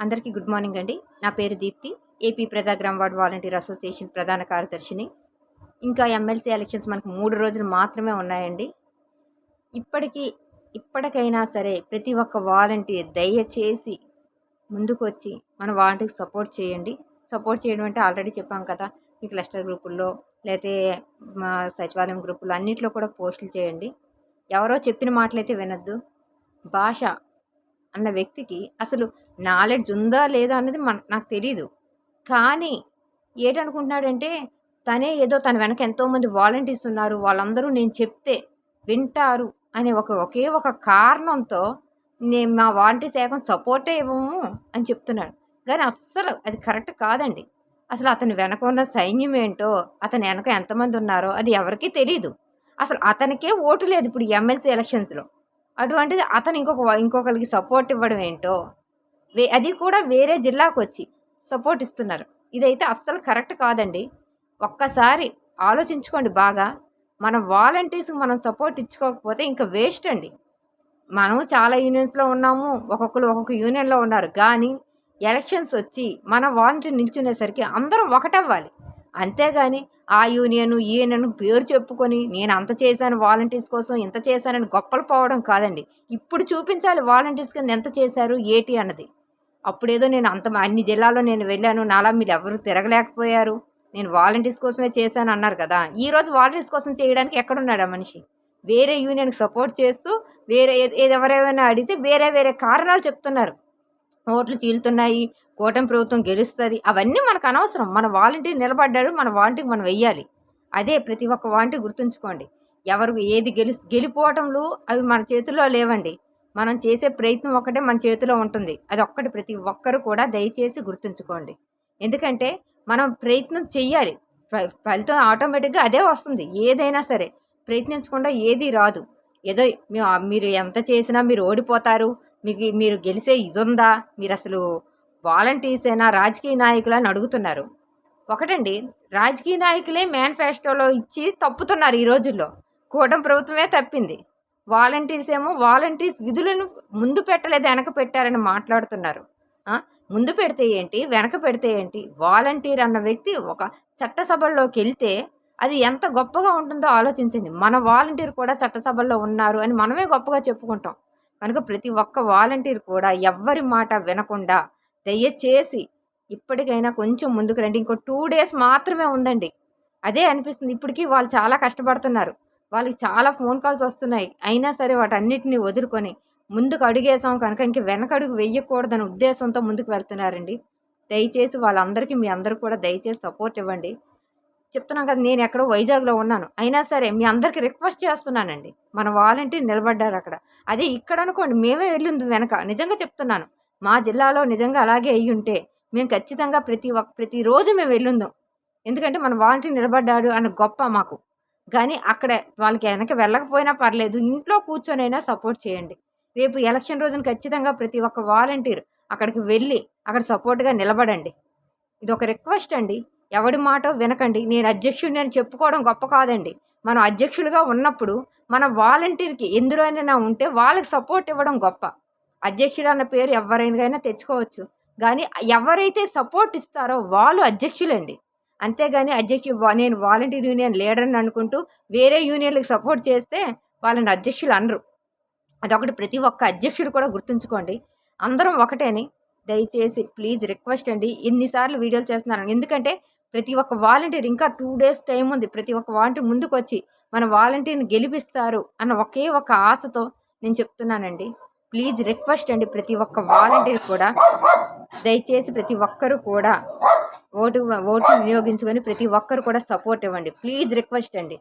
అందరికీ good morning అండి. నా పేరు దీప్తి. ఏపీ ప్రజాగ్రామ్ వార్డ్ వాలంటీర్ అసోసియేషన్ ప్రధాన కార్యదర్శిని. ఇంకా ఎమ్మెల్సీ ఎలక్షన్స్ మనకు మూడు రోజులు మాత్రమే ఉన్నాయండి. ఇప్పటికీ ఇప్పటికైనా సరే ప్రతి ఒక్క వాలంటీర్ దయచేసి ముందుకు వచ్చి మన వాలంటీర్కి సపోర్ట్ చేయండి. సపోర్ట్ చేయడం అంటే ఆల్రెడీ చెప్పాం కదా మీ క్లస్టర్ గ్రూపుల్లో లేకపోతే మా సచివాలయం గ్రూపుల్లో అన్నిట్లో కూడా పోస్టులు చేయండి. ఎవరో చెప్పిన మాటలైతే వినొద్దు. భాష అన్న వ్యక్తికి అసలు నాలెడ్జ్ ఉందా లేదా అనేది మన నాకు తెలీదు. కానీ ఏంటనుకుంటున్నాడంటే తనే ఏదో తన వెనక ఎంతోమంది వాలంటీర్స్ ఉన్నారు వాళ్ళందరూ నేను చెప్తే వింటారు అనే ఒక ఒకే ఒక కారణంతో నేను మా వాలంటీర్స్ ఏకం సపోర్టే ఇవ్వము అని చెప్తున్నాడు. కానీ అస్సలు అది కరెక్ట్ కాదండి. అసలు అతని వెనక ఉన్న సైన్యం ఏంటో అతని వెనక ఎంతమంది ఉన్నారో అది ఎవరికీ తెలియదు అసలు అతనికే ఓటు లేదు ఇప్పుడు ఎమ్మెల్సీ ఎలక్షన్స్లో అటువంటిది అతను ఇంకొక ఇంకొకరికి సపోర్ట్ ఇవ్వడం ఏంటో వే అది కూడా వేరే జిల్లాకు వచ్చి సపోర్ట్ ఇస్తున్నారు. ఇదైతే అస్సలు కరెక్ట్ కాదండి. ఒక్కసారి ఆలోచించుకోండి బాగా. మన వాలంటీర్స్కి మనం సపోర్ట్ ఇచ్చుకోకపోతే ఇంకా వేస్ట్ అండి. మనం చాలా యూనియన్స్లో ఉన్నాము ఒక్కొక్కరు ఒక్కొక్క యూనియన్లో ఉన్నారు. కానీ ఎలక్షన్స్ వచ్చి మన వాలంటీర్ నిల్చునేసరికి అందరం ఒకటవ్వాలి. అంతేగాని ఆ యూనియన్ ఈ యూనియన్ పేరు చెప్పుకొని నేను అంత చేశాను వాలంటీర్స్ కోసం ఇంత చేశానని గొప్పలు పోవడం కాదండి. ఇప్పుడు చూపించాలి వాలంటీర్స్ కింద ఎంత చేశారు ఏటి అన్నది. అప్పుడేదో నేను అంత అన్ని జిల్లాలో నేను వెళ్ళాను నాలా మీరు ఎవరు తిరగలేకపోయారు నేను వాలంటీర్స్ కోసమే చేశాను అన్నారు కదా. ఈరోజు వాలంటీర్స్ కోసం చేయడానికి ఎక్కడున్నాడు ఆ మనిషి? వేరే యూనియన్కి సపోర్ట్ చేస్తూ వేరే ఎవరెవరైనా అడిగితే వేరే వేరే కారణాలు చెప్తున్నారు. ఓట్లు చీలుతున్నాయి కూటమి ప్రభుత్వం గెలుస్తుంది అవన్నీ మనకు అనవసరం. మన వాలంటీర్ నిలబడ్డాడు మన వాలంటీర్ మనం వెయ్యాలి. అదే ప్రతి ఒక్క వాలంటీర్ గుర్తుంచుకోండి. ఎవరు ఏది గెలు గెలిపోవటంలో అవి మన చేతుల్లో లేవండి. మనం చేసే ప్రయత్నం ఒకటే మన చేతిలో ఉంటుంది. అది ఒక్కటి ప్రతి ఒక్కరు కూడా దయచేసి గుర్తుంచుకోండి. ఎందుకంటే మనం ప్రయత్నం చెయ్యాలి. ఫలితం ఆటోమేటిక్గా అదే వస్తుంది. ఏదైనా సరే ప్రయత్నించకుండా ఏది రాదు. ఏదో మీరు ఎంత చేసినా మీరు ఓడిపోతారు. మీకు మీరు గెలిసే ఇది ఉందా మీరు అసలు వాలంటీర్సేనా రాజకీయ నాయకులు అని అడుగుతున్నారు. ఒకటండి రాజకీయ నాయకులే మేనిఫెస్టోలో ఇచ్చి తప్పుతున్నారు ఈ రోజుల్లో. కూటమి ప్రభుత్వమే తప్పింది. వాలంటీర్స్ ఏమో వాలంటీర్స్ విధులను ముందు పెట్టలేదు వెనక పెట్టారని మాట్లాడుతున్నారు. ముందు పెడితే ఏంటి వెనక పెడితే ఏంటి? వాలంటీర్ అన్న వ్యక్తి ఒక చట్టసభల్లోకి వెళ్తే అది ఎంత గొప్పగా ఉంటుందో ఆలోచించండి. మన వాలంటీర్ కూడా చట్టసభల్లో ఉన్నారు అని మనమే గొప్పగా చెప్పుకుంటాం. కనుక ప్రతి ఒక్క వాలంటీర్ కూడా ఎవ్వరి మాట వినకుండా దయచేసి ఇప్పటికైనా కొంచెం ముందుకు రండి. ఇంకో టూ డేస్ మాత్రమే ఉందండి. అదే అనిపిస్తుంది. ఇప్పటికీ వాళ్ళు చాలా కష్టపడుతున్నారు. వాళ్ళకి చాలా ఫోన్ కాల్స్ వస్తున్నాయి. అయినా సరే వాటన్నిటిని వదులుకొని ముందుకు అడుగేసాం కనుక ఇంక వెనకడుగు వెయ్యకూడదనే ఉద్దేశంతో ముందుకు వెళ్తున్నారండి. దయచేసి వాళ్ళందరికీ మీ అందరూ కూడా దయచేసి సపోర్ట్ ఇవ్వండి. చెప్తున్నాం కదా నేను ఎక్కడో వైజాగ్లో ఉన్నాను. అయినా సరే మీ అందరికీ రిక్వెస్ట్ చేస్తున్నానండి. మన వాలంటీర్ నిలబడ్డారు అక్కడ. అదే ఇక్కడ అనుకోండి మేమే వెళ్ళింది వెనక. నిజంగా చెప్తున్నాను. మా జిల్లాలో నిజంగా అలాగే అయ్యి ఉంటే మేము ఖచ్చితంగా ప్రతి ఒక్క ప్రతిరోజు మేము వెళ్ళుందాం. ఎందుకంటే మన వాలంటీర్ నిలబడ్డాడు అన్న గొప్ప మాకు. కానీ అక్కడ వాళ్ళకి వెనక వెళ్ళకపోయినా పర్లేదు. ఇంట్లో కూర్చొనైనా సపోర్ట్ చేయండి. రేపు ఎలక్షన్ రోజున ఖచ్చితంగా ప్రతి ఒక్క వాలంటీర్ అక్కడికి వెళ్ళి అక్కడ సపోర్ట్గా నిలబడండి. ఇది ఒక రిక్వెస్ట్ అండి. ఎవడి మాట వినకండి. నేను అధ్యక్షుడిని అని చెప్పుకోవడం గొప్ప కాదండి. మనం అధ్యక్షులుగా ఉన్నప్పుడు మన వాలంటీర్కి ఎందులోనైనా ఉంటే వాళ్ళకి సపోర్ట్ ఇవ్వడం గొప్ప. అధ్యక్షుడు అన్న పేరు ఎవరైనా తెచ్చుకోవచ్చు. కానీ ఎవరైతే సపోర్ట్ ఇస్తారో వాళ్ళు అధ్యక్షులండి. అంతేగాని అధ్యక్షుడు నేను వాలంటీర్ యూనియన్ లీడర్ని అనుకుంటూ వేరే యూనియన్లకు సపోర్ట్ చేస్తే వాళ్ళని అధ్యక్షులు అనరు. అదొకటి ప్రతి ఒక్క అధ్యక్షుడు కూడా గుర్తుంచుకోండి. అందరం ఒకటేని. దయచేసి ప్లీజ్ రిక్వెస్ట్ అండి. ఎన్నిసార్లు వీడియోలు చేస్తున్నాను. ఎందుకంటే ప్రతి ఒక్క వాలంటీర్ ఇంకా టూ డేస్ టైం ఉంది. ప్రతి ఒక్క వాలంటీర్ ముందుకు వచ్చి మన వాలంటీర్ని గెలిపిస్తారు అన్న ఒకే ఒక ఆశతో నేను చెప్తున్నానండి. ప్లీజ్ రిక్వెస్ట్ అండి ప్రతి ఒక్క వాలంటీర్ కూడా. దయచేసి ప్రతి ఒక్కరు కూడా ఓటు ఓటు వినియోగించుకొని ప్రతి ఒక్కరు కూడా సపోర్ట్ ఇవ్వండి. ప్లీజ్ రిక్వెస్ట్ అండి.